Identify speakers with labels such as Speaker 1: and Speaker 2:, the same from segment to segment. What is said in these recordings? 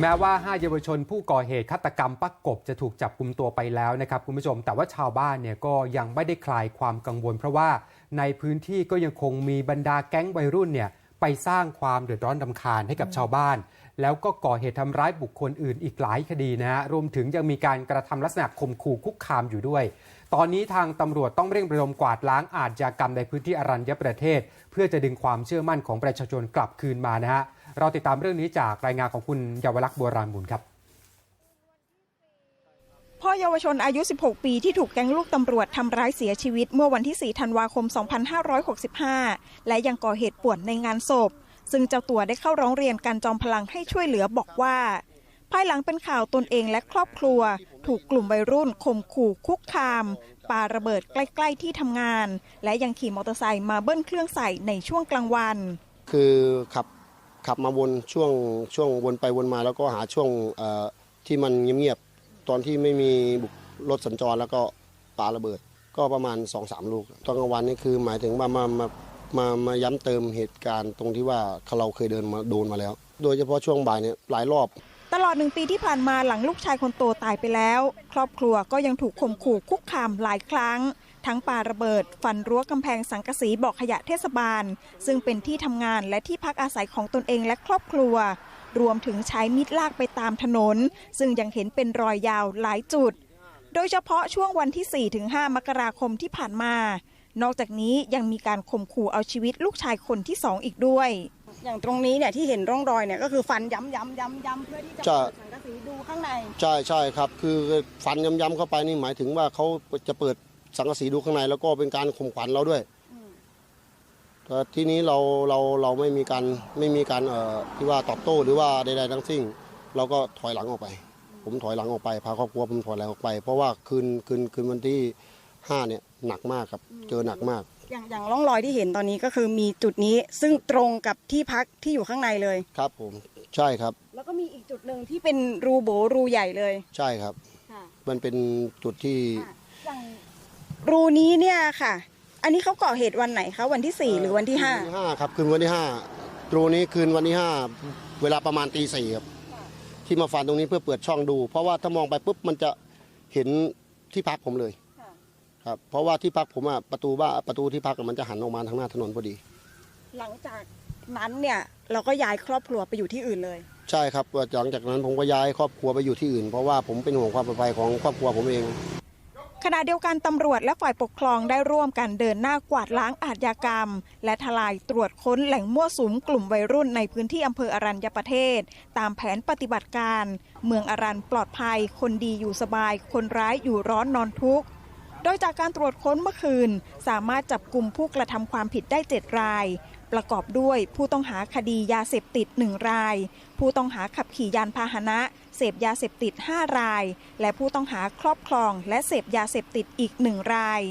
Speaker 1: แม้ว่า5เยาวชนผู้ก่อเหตุฆาตกรรมปักกบจะถูกจับกลุ่มตัวไปแล้วนะครับคุณผู้ชม แต่ว่าชาวบ้านเนี่ยก็ยังไม่ได้คลายความกังวล เพราะว่าในพื้นที่ก็ยังคงมีบรรดาแก๊งวัยรุ่นเนี่ยไปสร้างความเดือดร้อนรำคาญให้กับชาวบ้าน แล้วก็ก่อเหตุทำร้ายบุคคลอื่นอีกหลายคดีนะฮะรวมถึงยังมีการกระทำลักษณะข่มขู่คุกคามอยู่ด้วย ตอนนี้ทางตำรวจต้องเร่งระดมกวาดล้างอาชญากรรมในพื้นที่อรัญญประเทศ เพื่อจะดึงความเชื่อมั่นของประชาชนกลับคืนมานะฮะ เราติดตามเรื่องนี้จากรายงานของคุณเยาวลักษณ์บัวรานบุญครับ
Speaker 2: พ่อเยาวชนอายุ 16 ปีที่ถูกแก๊งลูกตำรวจทำร้ายเสียชีวิตเมื่อวันที่ 4 ธันวาคม 2565 และยังก่อเหตุป่วนในงานศพ ซึ่งเจ้าตัวได้เข้าร้องเรียนการจอมพลังให้ช่วยเหลือบอกว่า ภายหลังเป็นข่าวตนเองและครอบครัว ถูกกลุ่มวัยรุ่นข่มขู่คุกคามปาระเบิดใกล้ ๆ ที่ทำงาน และยังขี่มอเตอร์ไซค์มาเบิ้ลเครื่องใส่ในช่วงกลางวัน
Speaker 3: คือขับ ขับมาวนช่วงช่วงวนไปวนมาแล้วก็หาช่วงที่มันเงียบๆตอนที่ไม่มีรถสัญจรแล้วก็ปาระเบิด ก็ประมาณ2อสามลูก ตอนกลางวันนี่คือหมายถึงว่ามามามามาย้ำเติมเหตุการณ์ตรงที่ว่าเราเคยเดินมาโดนมาแล้ว โดยเฉพาะช่วงบ่ายเนี่ยหลายรอบ
Speaker 2: ตลอดหนึ่งปีที่ผ่านมาหลังลูกชายคนโตตายไปแล้ว ครอบครัวก็ยังถูกข่มขู่คุกคามหลายครั้ง ทั้งปาระเบิด ฟันรั้วกำแพงสังกะสีบอกขยะเทศบาล ซึ่งเป็นที่ทำงานและที่พักอาศัยของตนเองและครอบครัว รวมถึงใช้มีดลากไปตามถนน ซึ่งยังเห็นเป็นรอยยาวหลายจุด โดยเฉพาะช่วงวันที่ 4-5 มกราคมที่ผ่านมา นอกจากนี้ยังมีการข่มขู่เอาชีวิตลูกชายคนที่สองอีกด้วยอย่างตรงนี้เนี่ยที่เห็นร่องรอยเนี่ยก็คือฟันย้ำย้ำย้ำย้ำเพื่อที่จะ
Speaker 3: จะ
Speaker 2: เปิดสังกะสีดูข้างใน
Speaker 3: ใช่ใช่ครับ คือฟันย้ำๆเข้าไปนี่หมายถึงว่าเขาจะเปิด สังกะสีดูข้างในแล้วก็เป็นการข่มขวัญเราด้วยแต่ทีนี้เราเราเราไม่มีการไม่มีการเอ่อที่ว่าตอบโต้หรือว่าใดๆทั้งสิ้นเราก็ถอยหลังออกไป ผมถอยหลังออกไปพาครอบครัวผมถอยหลังออกไป เพราะว่าคืนคืนคืนวันที่ห้าเนี่ยหนักมากครับเจอหนักมาก
Speaker 2: อย่างอย่างร่องรอยที่เห็นตอนนี้ก็คือมีจุดนี้ซึ่งตรงกับที่พักที่อยู่ข้างในเลย
Speaker 3: ครับผมใช่ครับ
Speaker 2: แล้วก็มีอีกจุดหนึ่งที่เป็นรูโบรูใหญ่เลย
Speaker 3: ใช่ครับ
Speaker 2: ค่ะ
Speaker 3: มันเป็นจุดที่
Speaker 2: อย่าง รูนี้เนี่ยค่ะ อันนี้เขาก่อเหตุวันไหนคะวันที่สี่หรือวันที่ห้า
Speaker 3: คืนวันที่ห้าครับคืนวันที่ห้าตรงนี้คืนวันที่ห้าเวลาประมาณตีสี่ครับที่มาฟันตรงนี้เพื่อเปิดช่องดู เพราะว่าถ้ามองไปปุ๊บมันจะเห็นที่พักผมเลยครับเพราะว่าที่พักผมอะประตูบ้านประตูที่พักอะมันจะหันออกมาทางหน้าถนนพอดี
Speaker 2: หลังจากนั้นเนี่ยเราก็ย้ายครอบครัวไปอยู่ที่อื่นเลย
Speaker 3: ใช่ครับหลังจากนั้นผมก็ย้ายครอบครัวไปอยู่ที่อื่น เพราะว่าผมเป็นห่วงความปลอดภัยของครอบครัวผมเอง
Speaker 2: ขณะเดียวกันตำรวจและฝ่ายปกครองได้ร่วมกันเดินหน้ากวาดล้างอาชญากรรม และทลายตรวจค้นแหล่งมั่วสุมกลุ่มวัยรุ่นในพื้นที่อำเภออรัญญประเทศ ตามแผนปฏิบัติการ เมืองอรัญปลอดภัย คนดีอยู่สบาย คนร้ายอยู่ร้อนนอนทุกข์โดยจากการตรวจค้นเมื่อคืน สามารถจับกลุ่มผู้กระทำความผิดได้ 7 ราย ประกอบด้วยผู้ต้องหาคดียาเสพติด 1 ราย ผู้ต้องหาขับขี่ยานพาหนะ เสพยาเสพติด 5 ราย และผู้ต้องหาครอบครอง และเสพยาเสพติดอีก 1 ราย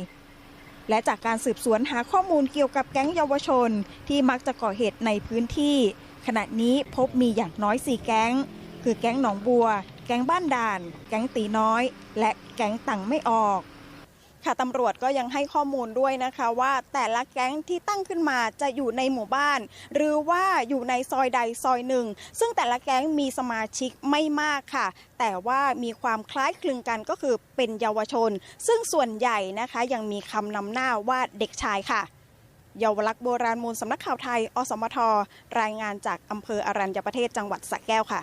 Speaker 2: และจากการสืบสวนหาข้อมูลเกี่ยวกับแก๊งเยาวชน ที่มักจะก่อเหตุในพื้นที่ ขณะนี้พบมีอย่างน้อย 4 แก๊ง คือแก๊งหนองบัว แก๊งบ้านด่าน แก๊งตีน้อย และแก๊งตังไม่ออก ค่ะตำรวจก็ยังให้ข้อมูลด้วยนะคะว่าแต่ละแก๊งที่ตั้งขึ้นมาจะอยู่ในหมู่บ้าน หรือว่าอยู่ในซอยใดซอยหนึ่ง ซึ่งแต่ละแก๊งมีสมาชิกไม่มากค่ะ แต่ว่ามีความคล้ายคลึงกันก็คือเป็นเยาวชน ซึ่งส่วนใหญ่นะคะยังมีคำนำหน้าว่าเด็กชายค่ะ เยาวลักษณ์โบราณมูลสำนักข่าวไทย อสมทรายงานจากอำเภออรัญญประเทศจังหวัดสระแก้วค่ะ